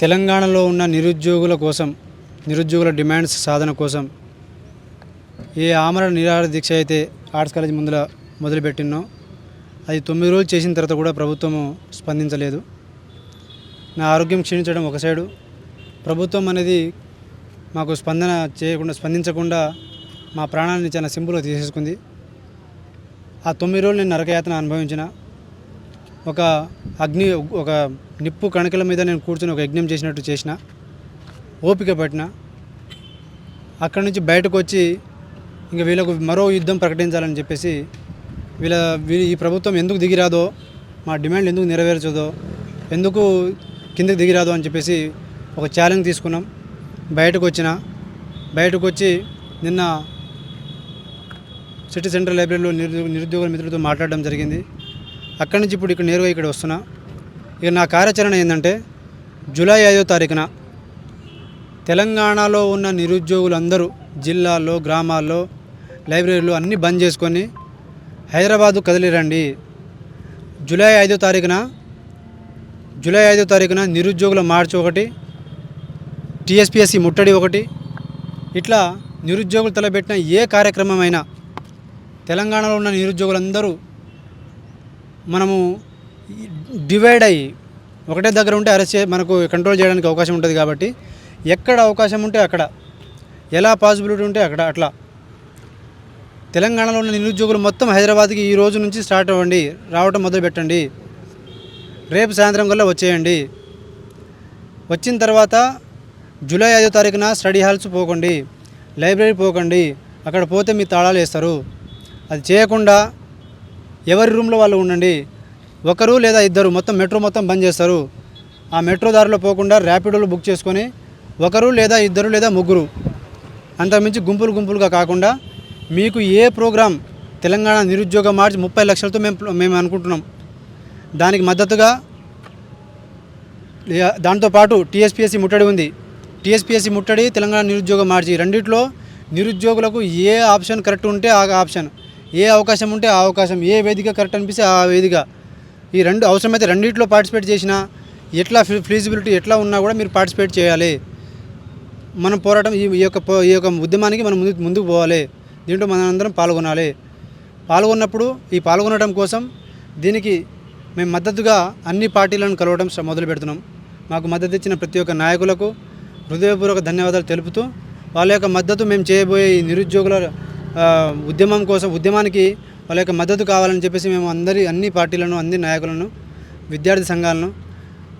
తెలంగాణలో ఉన్న నిరుద్యోగుల కోసం నిరుద్యోగుల డిమాండ్స్ సాధన కోసం ఏ ఆమరణ నిరాహార దీక్ష అయితే ఆర్ట్స్ కాలేజ్ ముందర మొదలుపెట్టినో అది తొమ్మిది రోజులు చేసిన తర్వాత కూడా ప్రభుత్వము స్పందించలేదు. నా ఆరోగ్యం క్షీణించడం ఒక సైడు. ప్రభుత్వం అనేది మాకు స్పందన చేయకుండా స్పందించకుండా మా ప్రాణాన్ని చాలా సింపుల్గా తీసేసుకుంది. ఆ తొమ్మిది రోజులు నేను నరకయాతన అనుభవించిన. ఒక అగ్ని ఒక నిప్పు కణకల మీద నేను కూర్చొని ఒక యజ్ఞం చేసినట్టు చేసిన ఓపిక పట్టిన అక్కడి నుంచి బయటకు వచ్చి ఇంకా వీళ్ళకు మరో యుద్ధం ప్రకటించాలని చెప్పేసి వీళ్ళ వీ- ఈ ప్రభుత్వం ఎందుకు దిగిరాదో మా డిమాండ్ ఎందుకు నెరవేర్చదో ఎందుకు కిందకి దిగిరాదో అని చెప్పేసి ఒక ఛాలెంజ్ తీసుకున్నాం. బయటకు వచ్చిన బయటకు వచ్చి నిన్న సిటీ సెంట్రల్ లైబ్రరీలో నిరుద్యోగ నిరుద్యోగుల మిత్రులతో మాట్లాడడం జరిగింది. అక్కడి నుంచి ఇప్పుడు ఇక్కడ నేరుగా ఇక్కడ వస్తున్నా. ఇక నా కార్యాచరణ ఏంటంటే జూలై ఐదో తారీఖున తెలంగాణలో ఉన్న నిరుద్యోగులందరూ జిల్లాల్లో గ్రామాల్లో లైబ్రరీలు అన్నీ బంద్ చేసుకొని హైదరాబాదు కదిలిరండి. జూలై ఐదో తారీఖున జూలై ఐదో తారీఖున నిరుద్యోగుల మార్చి ఒకటి టీఎస్పిఎస్సి ముట్టడి ఒకటి. ఇట్లా నిరుద్యోగులు తలపెట్టిన ఏ కార్యక్రమమైనా తెలంగాణలో ఉన్న నిరుద్యోగులందరూ మనము డివైడ్ అయ్యి ఒకటే దగ్గర ఉంటే అరెస్ట్ చే మనకు కంట్రోల్ చేయడానికి అవకాశం ఉంటుంది కాబట్టి ఎక్కడ అవకాశం ఉంటే అక్కడ ఎలా పాసిబిలిటీ ఉంటే అక్కడ అట్లా. తెలంగాణలో ఉన్న నిరుద్యోగులు మొత్తం హైదరాబాద్కి ఈ రోజు నుంచి స్టార్ట్ అవ్వండి రావటం మొదలు పెట్టండి. రేపు సాయంత్రం కల్లా వచ్చేయండి. వచ్చిన తర్వాత జూలై ఐదో తారీఖున స్టడీ హాల్స్ పోకండి లైబ్రరీ పోకండి అక్కడ పోతే మీ తాళాలు వేస్తారు. అది చేయకుండా ఎవరి రూమ్లో వాళ్ళు ఉండండి. ఒకరు లేదా ఇద్దరు మొత్తం మెట్రో మొత్తం బంద్ చేస్తారు. ఆ మెట్రో దారిలో పోకుండా ర్యాపిడోలు బుక్ చేసుకొని ఒకరు లేదా ఇద్దరు లేదా ముగ్గురు అంతకుమించి గుంపులు గుంపులుగా కాకుండా మీకు ఏ ప్రోగ్రాం తెలంగాణ నిరుద్యోగ మార్చి ముప్పై లక్షలతో మేము మేము అనుకుంటున్నాం. దానికి మద్దతుగా దాంతోపాటు టీఎస్పీఎస్సీ ముట్టడి ఉంది. టీఎస్పీఎస్సీ ముట్టడి తెలంగాణ నిరుద్యోగ మార్చి రెండిట్లో నిరుద్యోగులకు ఏ ఆప్షన్ కరెక్ట్ ఉంటే ఆ ఆప్షన్. ఏ అవకాశం ఉంటే ఆ అవకాశం ఏ వేదిక కరెక్ట్ అనిపిస్తే ఆ వేదిక. ఈ రెండు అవసరమైతే రెండింటిలో పార్టిసిపేట్ చేసినా ఎట్లా ఫ్లీజిబిలిటీ ఎట్లా ఉన్నా కూడా మీరు పార్టిసిపేట్ చేయాలి. మనం పోరాటం ఈ ఈ యొక్క పో- ఈ యొక్క ఉద్యమానికి మనం ముందు ముందుకు పోవాలి. దీంట్లో మనందరం పాల్గొనాలి. పాల్గొన్నప్పుడు ఈ పాల్గొనడం కోసం దీనికి మేము మద్దతుగా అన్ని పార్టీలను కలవడం మొదలు పెడుతున్నాం. మాకు మద్దతు ఇచ్చిన ప్రతి ఒక్క నాయకులకు హృదయపూర్వక ధన్యవాదాలు తెలుపుతూ వాళ్ళ యొక్క మద్దతు మేము చేయబోయే ఈ నిరుద్యోగుల ఉద్యమం కోసం ఉద్యమానికి వాళ్ళ యొక్క మద్దతు కావాలని చెప్పేసి మేము అందరి అన్ని పార్టీలను అన్ని నాయకులను విద్యార్థి సంఘాలను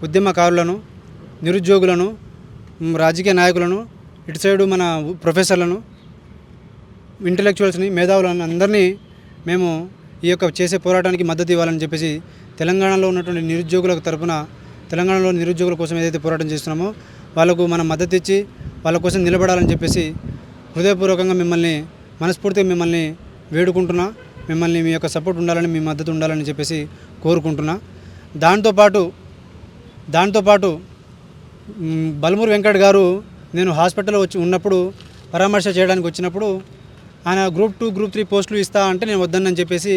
ఉద్యమకారులను నిరుద్యోగులను రాజకీయ నాయకులను ఇటు సైడు మన ప్రొఫెసర్లను ఇంటలెక్చువల్స్ని మేధావులను అందరినీ మేము ఈ యొక్క చేసే పోరాటానికి మద్దతు ఇవ్వాలని చెప్పేసి తెలంగాణలో ఉన్నటువంటి నిరుద్యోగుల తరపున తెలంగాణలో నిరుద్యోగుల కోసం ఏదైతే పోరాటం చేస్తున్నామో వాళ్ళకు మనం మద్దతు ఇచ్చి వాళ్ళ కోసం నిలబడాలని చెప్పేసి హృదయపూర్వకంగా మిమ్మల్ని మనస్ఫూర్తిగా మిమ్మల్ని వేడుకుంటున్నా. మిమ్మల్ని మీ యొక్క సపోర్ట్ ఉండాలని మీ మద్దతు ఉండాలని చెప్పేసి కోరుకుంటున్నా. దాంతోపాటు దాంతోపాటు మ్, బలమూరి వెంకట్ గారు నేను హాస్పిటల్లో వచ్చి ఉన్నప్పుడు పరామర్శ చేయడానికి వచ్చినప్పుడు ఆయన గ్రూప్ టూ గ్రూప్ త్రీ పోస్టులు ఇస్తా అంటే నేను వద్దనని చెప్పేసి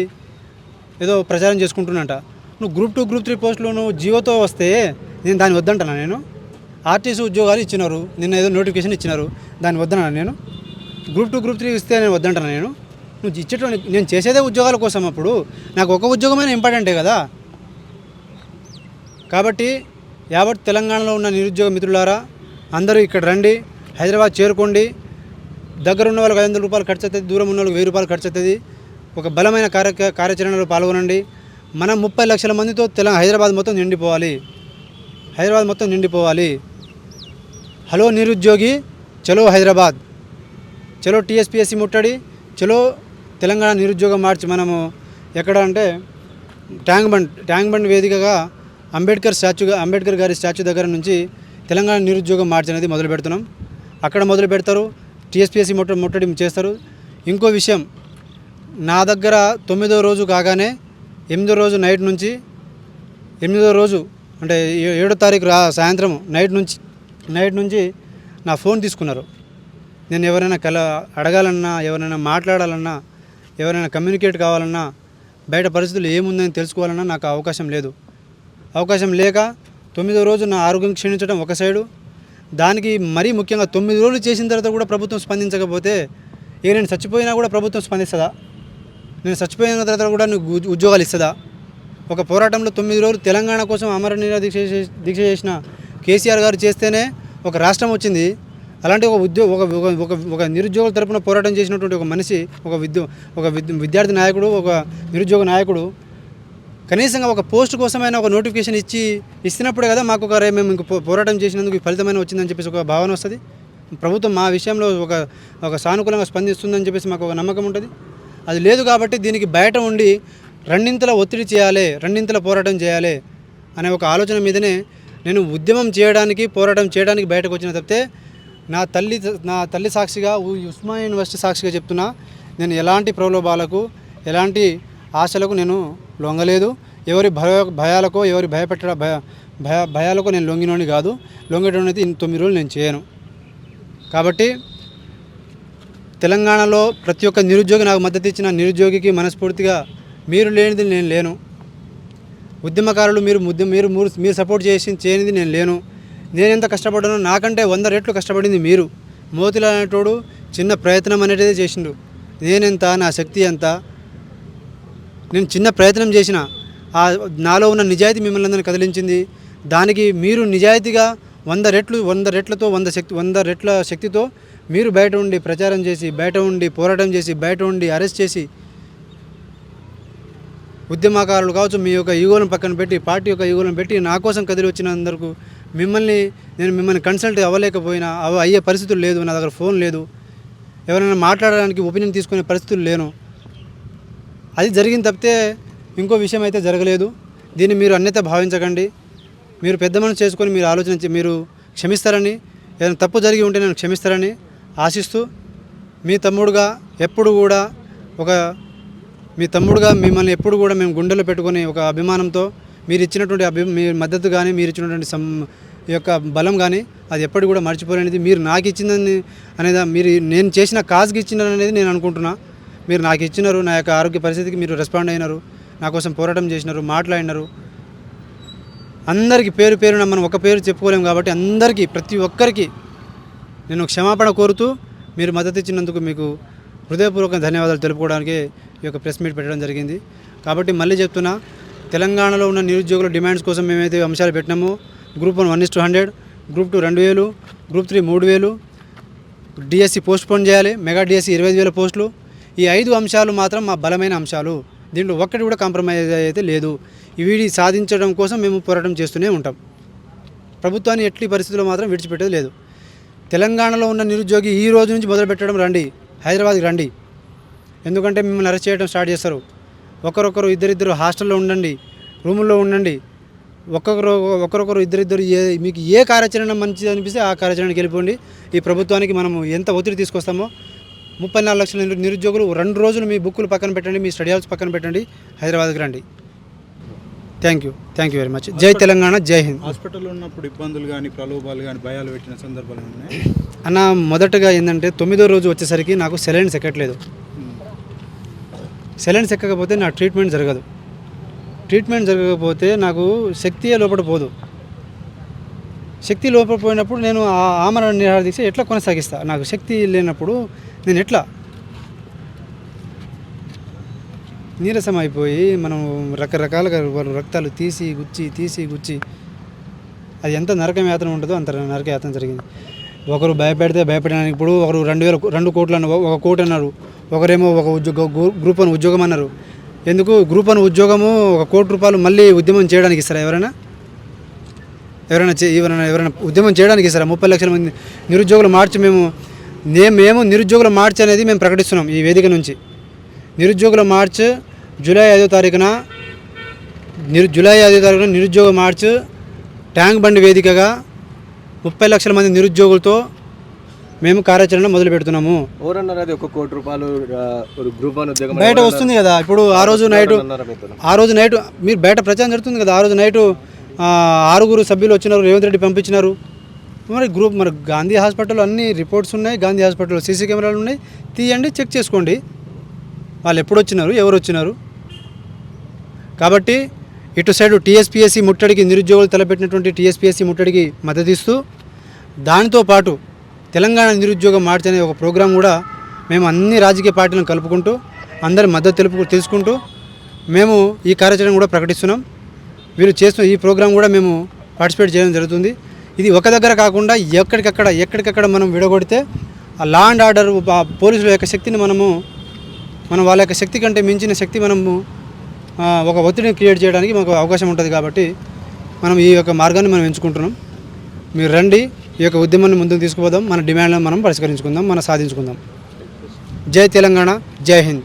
ఏదో ప్రచారం చేసుకుంటున్నంట. నువ్వు గ్రూప్ టూ గ్రూప్ త్రీ పోస్టులు నువ్వు జియోతో వస్తే నేను దాన్ని వద్దంటాను నేను? ఆర్టీసీ ఉద్యోగాలు ఇచ్చినారు. నిన్న ఏదో నోటిఫికేషన్ ఇచ్చినారు. దాన్ని వద్దనా నేను? గ్రూప్ టూ గ్రూప్ త్రీ ఇస్తే నేను వద్దంటాను నేను? నువ్వు ఇచ్చేటోని నేను చేసేదే ఉద్యోగాల కోసం అప్పుడు. నాకు ఒక ఉద్యోగమైన ఇంపార్టెంటే కదా? కాబట్టి యావత్ తెలంగాణలో ఉన్న నిరుద్యోగ మిత్రులారా అందరూ ఇక్కడ రండి హైదరాబాద్ చేరుకోండి. దగ్గర ఉన్న వాళ్ళకి ఐదు వందల రూపాయలు ఖర్చు అవుతుంది దూరం ఉన్న వాళ్ళకి వెయ్యి రూపాయలు ఖర్చు అవుతుంది. ఒక బలమైన కార్య కార్యాచరణలో పాల్గొనండి. మనం ముప్పై లక్షల మందితో తెలంగాణ హైదరాబాద్ మొత్తం నిండిపోవాలి. హైదరాబాద్ మొత్తం నిండిపోవాలి. హలో నిరుద్యోగి చలో హైదరాబాద్. చలో టీఎస్పీఎస్సీ ముట్టడి చలో తెలంగాణ నిరుద్యోగం మార్చి మనము ఎక్కడ అంటే ట్యాంక్ బండ్ ట్యాంక్ బండ్ వేదికగా అంబేద్కర్ స్టాచ్యూగా అంబేద్కర్ గారి స్టాచ్యూ దగ్గర నుంచి తెలంగాణ నిరుద్యోగం మార్చి అనేది మొదలు పెడుతున్నాం. అక్కడ మొదలు పెడతారు టీఎస్పీఎస్సీ ముట్ట ముట్టడి చేస్తారు. ఇంకో విషయం నా దగ్గర తొమ్మిదో రోజు కాగానే ఎనిమిదో రోజు నైట్ నుంచి ఎనిమిదో రోజు అంటే ఏడో తారీఖు రా సాయంత్రం నైట్ నుంచి నైట్ నుంచి నా ఫోన్ తీసుకున్నారు. నేను ఎవరైనా కల అడగాలన్నా ఎవరైనా మాట్లాడాలన్నా ఎవరైనా కమ్యూనికేట్ కావాలన్నా బయట పరిస్థితులు ఏముందని తెలుసుకోవాలన్నా నాకు అవకాశం లేదు. అవకాశం లేక తొమ్మిదో రోజు నా ఆరోగ్యం క్షీణించడం ఒక సైడు. దానికి మరీ ముఖ్యంగా తొమ్మిది రోజులు చేసిన తర్వాత కూడా ప్రభుత్వం స్పందించకపోతే ఇక నేను చచ్చిపోయినా కూడా ప్రభుత్వం స్పందిస్తుందా? నేను చచ్చిపోయిన తర్వాత కూడా నీకు ఉద్యోగాలు ఇస్తుందా? ఒక పోరాటంలో తొమ్మిది రోజులు తెలంగాణ కోసం అమర నిరా దీక్ష దీక్ష చేసిన కేసీఆర్ గారు చేస్తేనే ఒక రాష్ట్రం వచ్చింది. అలాంటి ఒక ఉద్యోగ ఒక ఒక- నిరుద్యోగుల తరపున పోరాటం చేసినటువంటి ఒక మనిషి ఒక విద్యు ఒక విద్య విద్యార్థి నాయకుడు ఒక నిరుద్యోగ నాయకుడు కనీసంగా ఒక పోస్ట్ కోసమైనా ఒక నోటిఫికేషన్ ఇచ్చి ఇస్తున్నప్పుడు కదా మాకు ఒక రే మేము ఇంక పో- పోరాటం చేసినందుకు ఫలితమైన వచ్చిందని చెప్పేసి ఒక భావన వస్తుంది. ప్రభుత్వం మా విషయంలో ఒక ఒక సానుకూలంగా స్పందిస్తుందని చెప్పేసి మాకు ఒక నమ్మకం ఉంటుంది. అది లేదు కాబట్టి దీనికి బయట ఉండి రెండింతల ఒత్తిడి చేయాలి రెండింతల పోరాటం చేయాలి అనే ఒక ఆలోచన మీదనే నేను ఉద్యమం చేయడానికి పోరాటం చేయడానికి బయటకు వచ్చిన తప్పితే నా తల్లి నా తల్లి సాక్షిగా ఉస్మా యూనివర్సిటీ సాక్షిగా చెప్తున్నా నేను ఎలాంటి ప్రలోభాలకు ఎలాంటి ఆశలకు నేను లొంగలేదు. ఎవరి భయ భయాలకో ఎవరి భయపెట్ట భయ భయ భయాలకో నేను లొంగినోని కాదు. లొంగడం అయితే ఇన్ని తొమ్మిది రోజులు నేను చేయను. కాబట్టి తెలంగాణలో ప్రతి ఒక్క నిరుద్యోగి నాకు మద్దతు ఇచ్చిన నిరుద్యోగికి మనస్ఫూర్తిగా మీరు లేనిది నేను లేను. ఉద్యమకారులు మీరు ముద్ద మీరు మీరు సపోర్ట్ చేసి చేయనిది నేను లేను. నేను ఎంత కష్టపడ్డానో నాకంటే వంద రెట్లు కష్టపడింది మీరు. మోతిలా అనేటోడు చిన్న ప్రయత్నం అనేది చేసిండు. నేనెంత నా శక్తి ఎంత? నేను చిన్న ప్రయత్నం చేసిన. ఆ నాలో ఉన్న నిజాయితీ మిమ్మల్ని అందరిని కదిలించింది. దానికి మీరు నిజాయితీగా వంద రెట్లు వంద రెట్లతో వంద శక్తి వంద రెట్ల శక్తితో మీరు బయట ఉండి ప్రచారం చేసి బయట ఉండి పోరాటం చేసి బయట ఉండి అరెస్ట్ చేసి ఉద్యమకారులు కావచ్చు మీ యొక్క ఈగోలను పక్కన పెట్టి పార్టీ యొక్క ఈగోలను పెట్టి నా కోసం కదిలి వచ్చినందుకు మిమ్మల్ని నేను మిమ్మల్ని కన్సల్ట్ అవ్వలేకపోయినా అవ అయ్యే పరిస్థితులు లేదు నా దగ్గర ఫోన్ లేదు. ఎవరైనా మాట్లాడడానికి ఒపీనియన్ తీసుకునే పరిస్థితులు లేను. అది జరిగింది తప్పితే ఇంకో విషయం అయితే జరగలేదు. దీన్ని మీరు అన్యత భావించకండి. మీరు పెద్ద మనసు చేసుకొని మీరు ఆలోచించి మీరు క్షమిస్తారని ఏదైనా తప్పు జరిగి ఉంటే నేను క్షమిస్తారని ఆశిస్తూ మీ తమ్ముడుగా ఎప్పుడు కూడా ఒక మీ తమ్ముడుగా మిమ్మల్ని ఎప్పుడు కూడా మేము గుండెలో పెట్టుకొని ఒక అభిమానంతో మీరు ఇచ్చినటువంటి అభి మీ మద్దతు కానీ మీరు ఇచ్చినటువంటి సం యొక్క బలం కానీ అది ఎప్పటి కూడా మర్చిపోలేనిది. మీరు నాకు ఇచ్చిందని అనేది మీరు నేను చేసిన కాజ్కి ఇచ్చినారు అనేది నేను అనుకుంటున్నా. మీరు నాకు ఇచ్చినారు నా యొక్క ఆరోగ్య పరిస్థితికి మీరు రెస్పాండ్ అయినారు నా కోసం పోరాటం చేసినారు మాట్లాడినారు. అందరికీ పేరు పేరున మనం ఒక పేరు చెప్పుకోలేము కాబట్టి అందరికీ ప్రతి ఒక్కరికి నేను క్షమాపణ కోరుతూ మీరు మద్దతు ఇచ్చినందుకు మీకు హృదయపూర్వక ధన్యవాదాలు తెలుపుకోవడానికి ఈ యొక్క ప్రెస్ మీట్ పెట్టడం జరిగింది. కాబట్టి మళ్ళీ చెప్తున్నా తెలంగాణలో ఉన్న నిరుద్యోగుల డిమాండ్స్ కోసం మేమైతే అంశాలు పెట్టినామో. Group one one is two hundred group two రెండు వేలు గ్రూప్ త్రీ మూడు వేలు. డిఎస్సి పోస్ట్ పోన్ చేయాలి మెగా డిఎస్సి ఇరవై ఐదు వేల పోస్టులు. ఈ ఐదు అంశాలు మాత్రం మా బలమైన అంశాలు. దీంట్లో ఒక్కటి కూడా కాంప్రమైజ్ అయితే లేదు. వీడి సాధించడం కోసం మేము పోరాటం చేస్తూనే ఉంటాం. ప్రభుత్వాన్ని ఎట్టి పరిస్థితుల్లో మాత్రం విడిచిపెట్టేది లేదు. తెలంగాణలో ఉన్న నిరుద్యోగి ఈ రోజు నుంచి మొదలు పెట్టడం రండి హైదరాబాద్కి రండి. ఎందుకంటే మిమ్మల్ని అరెస్ట్ చేయడం స్టార్ట్ చేస్తారు. ఒకరొకరు ఇద్దరిద్దరు హాస్టల్లో ఉండండి రూముల్లో ఉండండి. ఒక్కొక్కరు ఒకరొకరు ఇద్దరిద్దరు ఏ మీకు ఏ కార్యాచరణ మంచిది అనిపిస్తే ఆ కార్యాచరణకి వెళ్ళిపోండి. ఈ ప్రభుత్వానికి మనం ఎంత ఒత్తిడి తీసుకొస్తామో ముప్పై నాలుగు లక్షల నిరు- నిరుద్యోగులు రెండు రోజులు మీ బుక్కులు పక్కన పెట్టండి మీ స్టడీ హాల్స్ పక్కన పెట్టండి హైదరాబాద్కి రండి. Thank you thank you very much. జై తెలంగాణ జై హింద్. హాస్పిటల్లో ఉన్నప్పుడు ఇబ్బందులు కానీ ప్రలోభాలు కానీ భయాలు పెట్టిన సందర్భాలు ఉన్నాయి? అన్న మొదటగా ఏంటంటే తొమ్మిదో రోజు వచ్చేసరికి నాకు సెలైన్స్ ఎక్కట్లేదు సెలైన్స్ ఎక్కకపోతే నా ట్రీట్మెంట్ జరగదు. ట్రీట్మెంట్ జరగకపోతే నాకు శక్తియే లోపల పోదు. శక్తి లోపల పోయినప్పుడు నేను ఆ ఆమరణ నిరాహార దీక్ష ఎట్లా కొనసాగిస్తా? నాకు శక్తి లేనప్పుడు నేను ఎట్లా? నీరసం అయిపోయి మనం రకరకాలుగా వాళ్ళు రక్తాలు తీసి గుచ్చి తీసి గుచ్చి అది ఎంత నరకం యాతన ఉంటుందో అంత నరక యాతన జరిగింది. ఒకరు భయపెడితే భయపడడానికి ఇప్పుడు ఒకరు రెండు వేల రెండు కోట్లు అన్న ఒక కోటి అన్నారు. ఒకరేమో ఒక ఉద్యోగ గ్రూ- గ్రూప్ అని ఉద్యోగం అన్నారు. ఎందుకు? గ్రూప్ అని ఉద్యోగము ఒక కోటి రూపాయలు మళ్ళీ ఉద్యమం చేయడానికి ఇస్తారా ఎవరైనా? ఎవరైనా ఎవరైనా ఎవరైనా ఉద్యమం చేయడానికి ఇస్తారా? ముప్పై లక్షల మంది నిరుద్యోగులు మార్చి మేము మేము నిరుద్యోగుల మార్చ్ అనేది మేము ప్రకటిస్తున్నాం ఈ వేదిక నుంచి. నిరుద్యోగుల మార్చ్ జూలై ఐదో తారీఖున నిరు జూలై ఐదో తారీఖున నిరుద్యోగ మార్చ్ ట్యాంక్ బండి వేదికగా ముప్పై లక్షల మంది నిరుద్యోగులతో మేము కార్యాచరణ మొదలు పెడుతున్నాము. ఎవరన్నారు అది ఒక కోటి రూపాయలు ఆ, ఒక గ్రూప్ అని ఉద్యోగం బయట వస్తుంది కదా ఇప్పుడు ఆ రోజు నైటు ఆ రోజు నైటు మీరు బయట ప్రచారం జరుగుతుంది కదా ఆ రోజు నైటు ఆరుగురు సభ్యులు వచ్చినారు రేవంత్ రెడ్డి పంపించినారు. మరి గ్రూప్ మరి గాంధీ హాస్పిటల్ అన్ని రిపోర్ట్స్ ఉన్నాయి గాంధీ హాస్పిటల్లో సీసీ కెమెరాలు ఉన్నాయి తీయండి చెక్ చేసుకోండి. వాళ్ళు ఎప్పుడు వచ్చినారు ఎవరు వచ్చినారు? కాబట్టి ఇటు సైడు టీఎస్పీఎస్సీ ముట్టడికి నిరుద్యోగులు తలపెట్టినటువంటి టీఎస్పీఎస్సీ ముట్టడికి మద్దతు ఇస్తూ దానితో పాటు తెలంగాణ నిరుద్యోగ మార్చ్ అనే ఒక ప్రోగ్రాం కూడా మేము అన్ని రాజకీయ పార్టీలను కలుపుకుంటూ అందరి మద్దతు తెలుపు తెలుసుకుంటూ మేము ఈ కార్యాచరణ కూడా ప్రకటిస్తున్నాం. వీరు చేస్తున్న ఈ ప్రోగ్రాం కూడా మేము పార్టిసిపేట్ చేయడం జరుగుతుంది. ఇది ఒక దగ్గర కాకుండా ఎక్కడికక్కడ ఎక్కడికక్కడ మనం విడగొడితే ఆ లా అండ్ ఆర్డర్ పోలీసుల యొక్క శక్తిని మనము మనం వాళ్ళ యొక్క శక్తి కంటే మించిన శక్తి మనము ఒక ఒత్తిడిని క్రియేట్ చేయడానికి మనకు అవకాశం ఉంటుంది కాబట్టి మనం ఈ యొక్క మార్గాన్ని మనం ఎంచుకుంటున్నాం. మీరు రండి. ఈ యొక్క ఉద్యమాన్ని ముందుకు తీసుకుపోదాం. మన డిమాండ్లను మనం పరిష్కరించుకుందాం. మనం సాధించుకుందాం. జై తెలంగాణ. జై హింద్.